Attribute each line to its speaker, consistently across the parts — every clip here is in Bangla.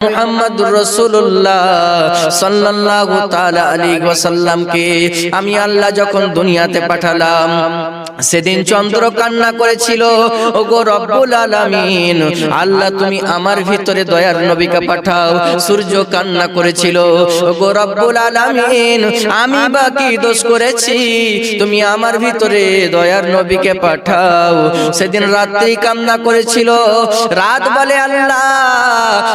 Speaker 1: মুহাম্মাদুর রাসূলুল্লাহ সাল্লাল্লাহু তাআলা আলাইহি ওয়াসাল্লামকে আমি আল্লাহ যখন দুনিয়াতে পাঠালাম সেদিন চন্দ্র কান্না করেছিল। ওগো রব্বুল আলামিন আল্লাহ তুমি আমার ভিতরে দয়ার নবীকে পাঠাও সূর্য কান্না করেছিল। ওগো রব্বুল আলামিন আমি বা কি দোষ করেছি? তুমি আমার ভিতরে দয়ার নবীকে পাঠাও। সেদিন রাত্রি কান্না করেছিল। রাত বলে আল্লাহ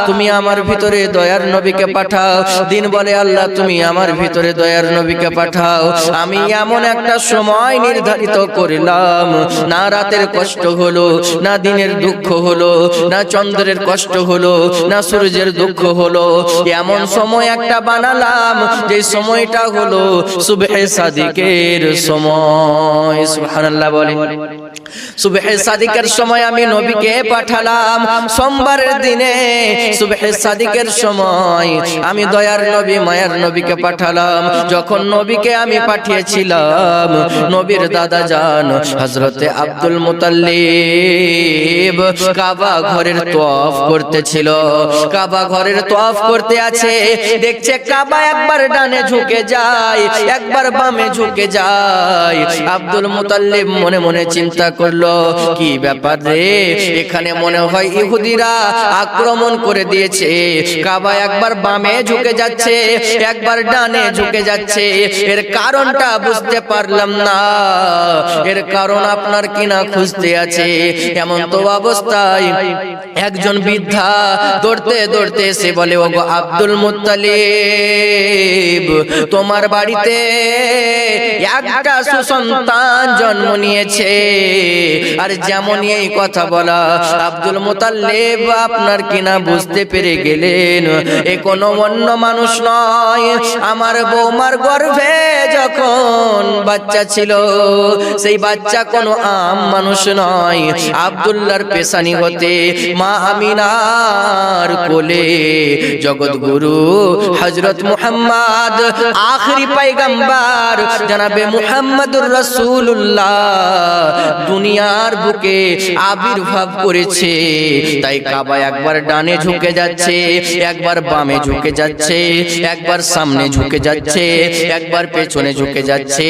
Speaker 1: তুমি আমার ভিতরে দয়ার নবীকে পাঠাও। দিন বলে আল্লাহ তুমি আমার ভিতরে দয়ার নবীকে পাঠাও। আমি এমন একটা সময় নির্ধারিত করলাম। না রাতের কষ্ট হলো, না দিনের দুঃখ হলো, না চন্দ্রের কষ্ট হলো, না সূর্যের দুঃখ হলো। এমন সময় একটা বানালাম, যে সময়টা হলো সুবহে সাদিকের সময়। সুবহানাল্লাহ বলে সুবহে সাদিকের সময় আমি নবীকে পাঠালাম। সোমবারের দিনে সুবহে সাদিকের সময় আমি দয়ার নবী, মায়ার নবীকে পাঠালাম। যখন নবীকে আমি পাঠিয়েছিলাম, নবীর দাদা যান হযরতে আব্দুল মুতাল্লিব কাবা ঘরের তওয়াফ করতেছিল। কাবা ঘরের তওয়াফ করতে আছে। দেখছে কাবা একবার ডানে ঝুঁকে যায়, একবার বামে ঝুঁকে যায়। আব্দুল মুতাল্লিব মনে মনে চিন্তা করল, কি ব্যাপার রে? এখানে মনে হয় ইহুদিরা আক্রমণ করে দিয়েছে। কাবা একবার বামে ঝুঁকে যাচ্ছে, একবার ডানে ঝুঁকে যাচ্ছে। এর কারণটা বুঝতে পারলাম না। এর কারণ আপনার কিনা খুঁজতে আছে। এমন তো অবস্থায় একজন বৃদ্ধা দৌড়তে দৌড়তে এসে বলে, ওগো আব্দুল মুত্তালিব, তোমার বাড়িতে একটা সুসন্তান জন্ম নিয়েছে। আর যেমন এই কথা বলা, আব্দুল মুতাল্লিব আপনার কিনা বুঝতে পেরে গেলেন, এ কোনো অন্য মানুষ নয়। আমার বৌমার গর্ভে যখন বাচ্চা ছিল, সেই বাচ্চা কোনো আম মানুষ নয়। আব্দুল্লাহর পেশানি হতে মা আমিনার কোলে জগৎগুরু হজরত মুহাম্মদ, আখরি পাইগাম্বার জানাবে মুহাম্মদুর রাসূলুল্লাহ। দুনিয়ার বুকে আবির্ভাব করেছে, তাই কাবা একবার ডানে ঝুঁকে যাচ্ছে, একবার বামে ঝুঁকে যাচ্ছে, একবার সামনে ঝুঁকে যাচ্ছে, একবার পেছনে ঝুঁকে যাচ্ছে।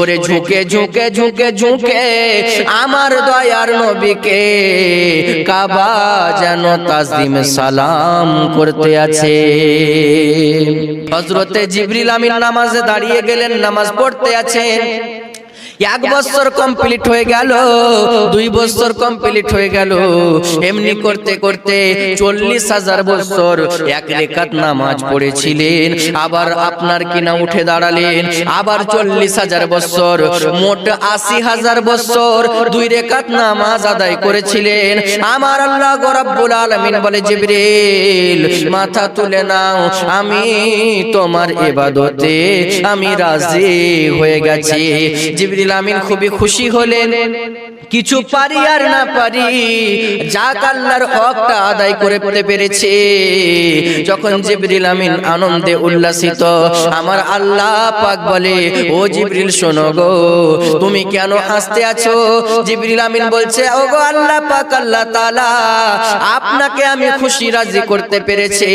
Speaker 1: ওরে ঝুঁকে ঝুঁকে ঝুঁকে ঝুঁকে আমার দয়ার নবীকে কাবা যেন তাজিম সালাম করতে আছে। হজরতে জিবরিল আমিন নামাজে দাঁড়িয়ে গেলেন, নামাজ পড়তে আছেন। এক বছর কমপ্লিট হয়ে গেল দুই বছর কমপ্লিট হয়ে গেল। এমনি করতে করতে চল্লিশ হাজার বছর এক রেখাত নামাজ পড়েছিলেন। আবার আপনার কিনা উঠে দাঁড়ালেন আবার চল্লিশ হাজার বছর মোট আশি হাজার বছর দুই রেখাত নামাজ আদায় করেছিলেন। আমার আল্লাহ গরাব্বুল আলমিন বলে জিবরিল মাথা তুলে নাও আমি তোমার এবাদতে আমি রাজি হয়ে গেছি। জিবরিল আমিন খুবই খুশি হলেন। কিছু পারি আর না পারি যাক আল্লাহর হকটা আদায় করে পেতে পেরেছে। যখন জিবরিল আমিন আনন্দে উল্লাসিত আমার আল্লাহ পাক বলে ও জিবরিল শোনো গো তুমি কেন হাসতে আছো? জিবরিল আমিন বলছে ও গো আল্লাহ পাক আল্লাহ তাআলা আপনাকে আমি খুশি রাজি করতে পেরেছি।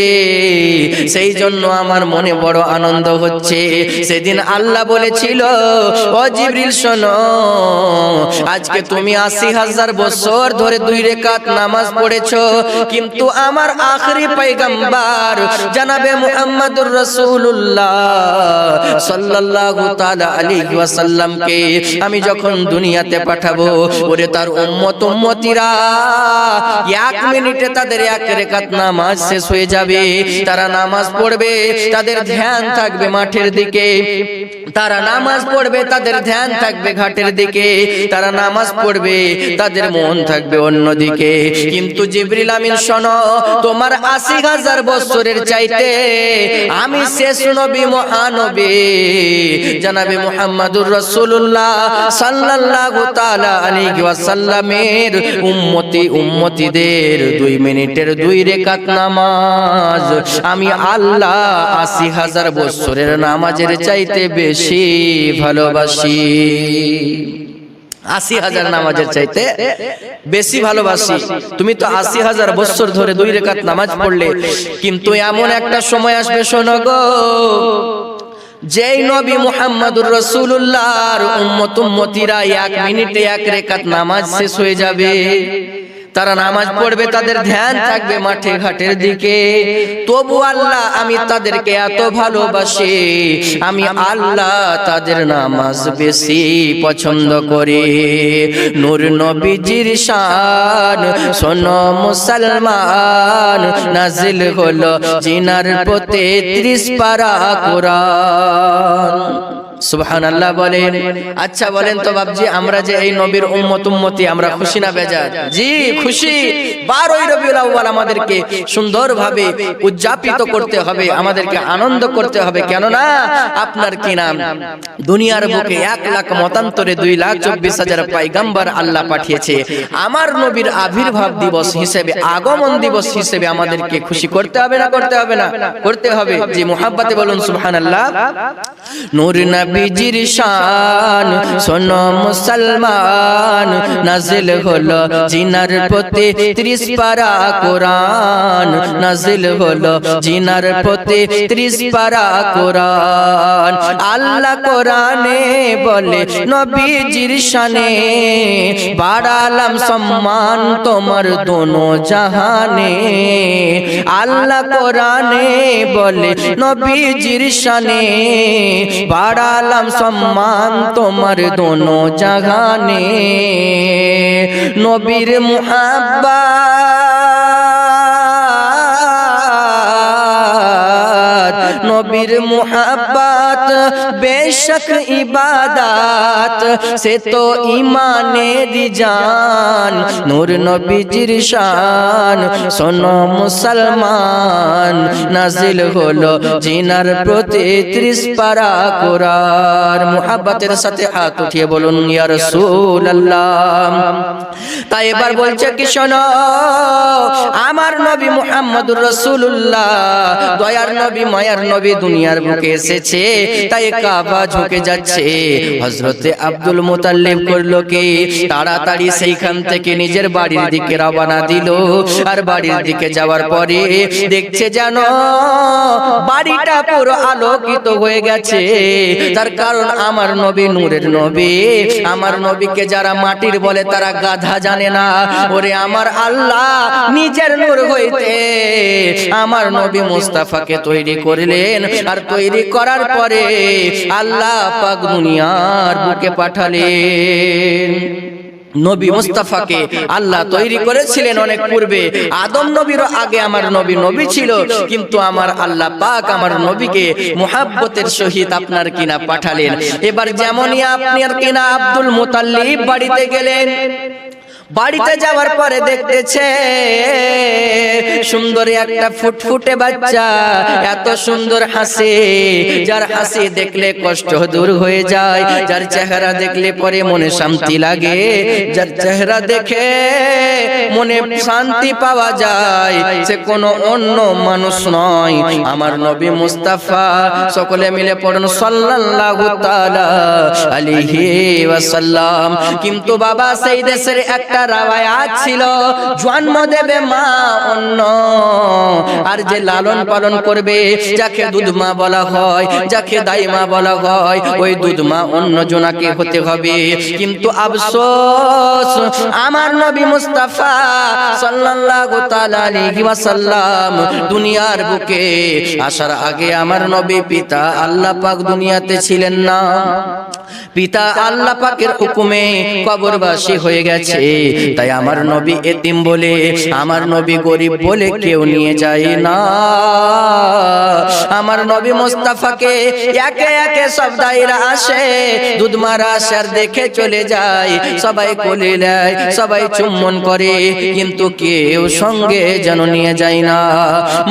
Speaker 1: সেই জন্য আমার মনে বড় আনন্দ হচ্ছে। সেদিন আল্লাহ বলেছিল ও জিবরিল শোনো, আজকে তুমি আশি হাজার বছর ধরে দুই রেখাত নামাজ পড়েছো, কিন্তু আমার আখরি পয়গম্বর জানাবে মুহাম্মদুর রাসূলুল্লাহ সাল্লাল্লাহু তাআলা আলাইহি ওয়াসাল্লামকে, আমি যখন দুনিয়াতে পাঠাবো, ওরে তার উম্মত উম্মতিরা, এক মিনিটে তাদের এক রেখাত নামাজ শেষ হয়ে যাবে, তারা নামাজ পড়বে, তাদের ধ্যান থাকবে মাঠের দিকে, তারা নামাজ পড়বে, তাদের ধ্যান থাকবে ঘাটের দিকে, তারা নামাজ পড়বে, তাদের মন থাকবে অন্যদিকে। কিন্তু জিবরিল আমিন, শোনো, তোমার আশি হাজার বছরের চাইতে আমি শেষ নবী মহানবী। জানাবে মুহাম্মাদুর রাসূলুল্লাহ সাল্লাল্লাহু তাআলা আলাইহি ওয়াসাল্লামের উম্মতি উম্মতিদের দুই মিনিটের দুই রেখাত নামাজ। আমি আল্লাহ আশি হাজার বছরের নামাজের চাইতে বেশি ভালোবাসি। আশি হাজার নামাজের চাইতে বেশি ভালোবাসি। তুমি তো আশি হাজার বছর ধরে দুই রেখাত নামাজ পড়লে কিন্তু এমন একটা সময় আসবে শোনো গো। যেই নবী মুহাম্মাদুর রসুল্লাহর উম্মত উম্মতিরা এক মিনিটে এক রেখাত নামাজ শেষ হয়ে যাবে। তারা নামাজ পড়বে, তাদের ধ্যান থাকবে মাঠে ঘাটের দিকে। তবু আল্লাহ, আমি তাদেরকে এত ভালোবাসি। আমি আল্লাহ তাদের নামাজ বেশি পছন্দ করি। নূর নবীজির শান, শোনো মুসলমান, নাজিল হলো জিনার পথে ত্রিশ পারা কোরআন। সুবহান আল্লাহ বলেন। আচ্ছা বলেন তো বাবজি আমরা যে এই নবীর উম্মত উম্মতি, আমরা খুশি না বেজার জি, খুশি। বারোই রবিউল আউয়াল আমাদেরকে সুন্দরভাবে উদযাপিত করতে হবে, আমাদেরকে আনন্দ করতে হবে। কেননা, আপনার কি নাম? দুনিয়ার বুকে এক লাখ, মতান্তরে দুই লাখ, চব্বিশ হাজার পাইগাম্বার আল্লাহ পাঠিয়েছে। আমার নবীর আবির্ভাব দিবস হিসেবে, আগমন দিবস হিসেবে আমাদেরকে খুশি করতে হবে না করতে হবে না? করতে হবে। যে মোহাব্বতে বলুন সুবহান আল্লাহ নূর নবীজির শান। শোনো মুসলমান, নাজিল হলো জিনার পথে ত্রিশ পারা কোরআন। নাজিল হলো জিনার পথে ত্রিশ পারা কোরআন। আল্লাহ কোরআনে বলে, নবীজির শানে বাড়ালাম সম্মান তোমার দোনো জাহানে। আল্লাহ কোরআনে বলে, নবীজির শানে বাড়ালাম সম্মান তোমার দোনো জাগানে। নবীর মুহাব্বা নবীর মুহাব্বাত বেশক ইবাদাত, সে তো জান। নূর নবীজির শান মুসলমান, নাজিল হলো জিনার প্রতি ত্রিশ পারা মুহাব্বতের সাথে হাত উঠিয়ে বলুন, ইয়া রাসূলুল্লাহ। তাই এবার বলছে কি, শোনো, আমার নবী মুহাম্মদুর রাসূলুল্লাহ, দয়ার নবী, মায়ার নবী দুনিয়ার বুকে এসেছে। তাই কাবা ঝুঁকে যাচ্ছে। হযরতে আব্দুল মুতাল্লিব করল কি? তাড়াতাড়ি সেইখান থেকে নিজের বাড়ির দিকে রওনা দিল। আর বাড়ির দিকে যাওয়ার পরে দেখছে যেন বাড়িটা পুরো আলোকিত হয়ে গেছে। তার কারণ আমার নবী নূরের নবী। আমার নবীকে যারা মাটির বলে তারা গাধা জানে না। ওরে আমার আল্লাহ নিজের নূর হইতে আমার নবী মুস্তাফাকে তৈরি করলেন। আর তৈরি করার পরে আল্লাহ পাক দুনিয়ার বুকে পাঠালেন। নবী মুস্তাফাকে আল্লাহ তৈরি করেছিলেন অনেক পূর্বে। আদম নবীরও আগে আমার নবী নবী ছিল কিন্তু আমার আল্লাহ পাক আমার নবীকে মুহাব্বতের সহিত আপনার কিনা পাঠালেন। এবার যেমনই আপনার কিনা আব্দুল মুতাল্লিব বাড়িতে গেলেন বাড়িতে যাওয়ার পরে দেখতেছে সুন্দর একটা ফুটফুটে বাচ্চা। এত সুন্দর হাসি। যার হাসি দেখলে কষ্ট দূর হয়ে যায়। যার চেহারা দেখলে পরে মনে শান্তি লাগে। যার চেহারা দেখে মনে শান্তি পাওয়া যায়। সে কোনো অন্য মানুষ নয়। আমার নবী মুস্তাফা। সকলে মিলে পড়ুন সাল্লাল্লাহু তাআলা আলাইহি ওয়াসাল্লাম। কিন্তু বাবা সেই দেশের একটা রাওয়ায়াত ছিল জন্ম দেবে মা অন্য। আর যে লালন পালন করবে, যাকে দুধ মা বলা হয়, যাকে দাই মা বলা হয়, ওই দুধ মা অন্য জনাকে হতে হবে। কিন্তু আফসোস, আমার নবী মুস্তাফা সাল্লাল্লাহু তাআলা আলাইহি ওয়াসাল্লাম দুনিয়ার বুকে আসার আগে আমার নবী পিতা আল্লাহ পাক দুনিয়াতে ছিলেন না। পিতা আল্লাহ পাকের হুকুমে কবরবাসী হয়ে গেছে। তাই আমার নবী এতিম বলে আমার নবী গরিব বলে কেউ নিয়ে যায় না। আমার নবী মোস্তাফাকে একে একে সব দায়রা আসে। দুধ মারা আসে আর দেখে চলে যায়। সবাই কোলে নেয় সবাই চুম্বন করে। কিন্তু কেউ সঙ্গে যেন নিয়ে যায় না।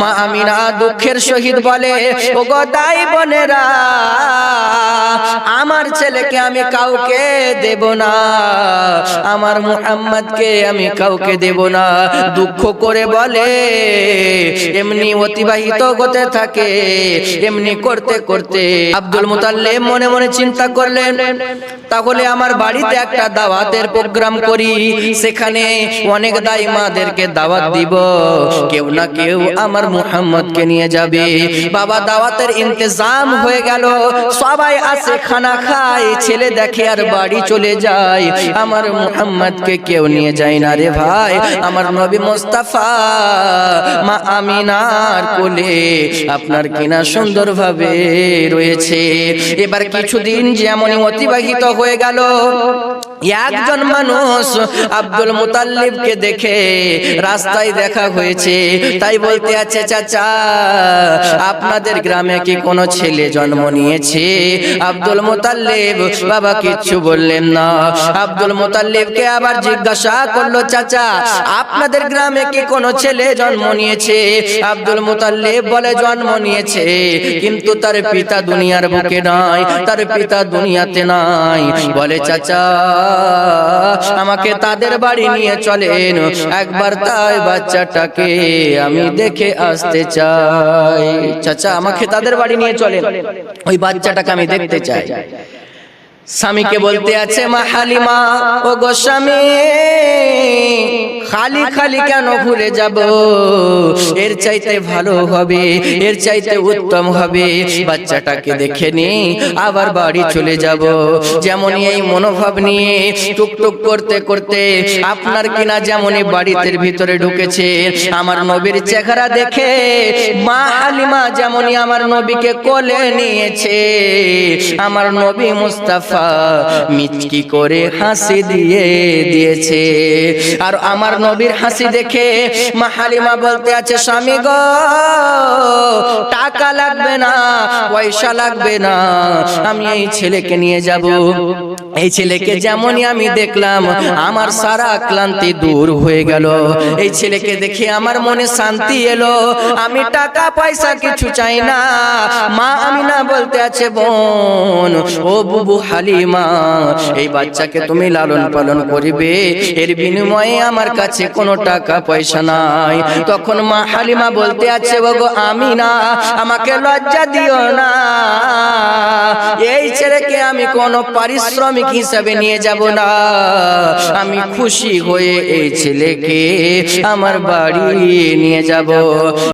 Speaker 1: মা আমিনা দুঃখের সহিত বলে ও গদাই বোনেরা আমার ছেলেকে থেকে আমি কাউকে দেব না। আমার মুহাম্মদকে আমি কাউকে দেব না। দুঃখ করে বলে, এমনি অতিবাহিত হতে থাকে, এমনি করতে করতে। আব্দুল মুতাল্লিব মনে মনে চিন্তা করলেন, তাহলে আমার বাড়িতে একটা দাওয়াতের প্রোগ্রাম করি, সেখানে অনেক দাইমাদেরকে দাওয়াত দিব। কেউ না কেউ আমার মুহাম্মদকে নিয়ে যাবে। বাবা দাওয়াতের ইন্তজাম হয়ে গেল। সবাই আসে খানা খায় ছেলে দেখে আর বাড়ি চলে যায়। আমার মুহাম্মদকে কেউ নিয়ে যায় না রে ভাই। আমার নবী মোস্তাফা মা আমিনার কোলে আপনার কিনা সুন্দরভাবে রয়েছে। এবার কিছুদিন যেমন অতিবাহিত হয়ে গেল। একজন মানুষ আব্দুল মুতাল্লিবকে দেখে রাস্তায় দেখা হয়েছে। তাই বলতে আছে চাচা আপনাদের গ্রামে কি কোনো ছেলে জন্ম নিয়েছে? আব্দুল মুতাল্লিব বাবা কিচ্ছু বললেন না। আব্দুল মুতাল্লিবকে আবার জিজ্ঞাসা করল চাচা আপনাদের গ্রামে কি কোনো ছেলে জন্ম নিয়েছে? আব্দুল মুতাল্লিব বলে জন্ম নিয়েছে কিন্তু তার পিতা দুনিয়ার বুকে নাই। তার পিতা দুনিয়াতে নাই। বলে চাচা আমাকে তাদের বাড়ি নিয়ে চলেন। একবার তাই বাচ্চাটাকে আমি দেখে আসতে চাই। চাচা, আমাকে তাদের বাড়ি নিয়ে চলেন। ওই বাচ্চাটাকে আমি দেখতে চাই। স্বামীকে বলতে আছে, মা হালিমা, ও গো স্বামী খালি খালি কেন ঘুরে যাব? এর চাইতে ভালো হবে, এর চাইতে উত্তম হবে। বাচ্চাটাকে দেখে নি, আবার বাড়ি চলে যাব। যেমন এই মনোভাব নিয়ে টুকটুক করতে করতে আপনার কিনা যেমনই বাড়িতে ভিতরে ঢুকেছে, আমার নবীর চেহারা দেখে মা হালিমা যেমনই আমার নবীকে কোলে নিয়েছে, আমার নবী মুস্তাফা মিচকি করে হাসি দিয়ে দিয়েছে। আর আমার নবীর হাসি দেখে মা হালিমা বলতে আছে, স্বামী গো, টাকা লাগবে না, পয়সা লাগবে না, আমি এই ছেলেকে নিয়ে যাব। এই ছেলেকে যেমনই আমি দেখলাম, আমার সারা ক্লান্তি দূর হয়ে গেল। এই ছেলেকে দেখে আমার মনে শান্তি এলো। আমি টাকা, পয়সা কিছু চাই না। মা আমি না বলতে আছে, বোন, ও বুবু হালিমা, এই বাচ্চাকে তুমি লালন পালন করিবে। এর বিনিময়ে আমার কাছে কোনো টাকা পয়সা নাই। তখন মা হালিমা বলতে আছে, ওগো আমি না আমাকে লজ্জা দিও না। এই ছেলেকে আমি কোনো পারিশ্রমিক হিসাবে নিয়ে যাব না। আমি খুশি হয়ে এই ছেলেকে আমার বাড়ি নিয়ে যাব।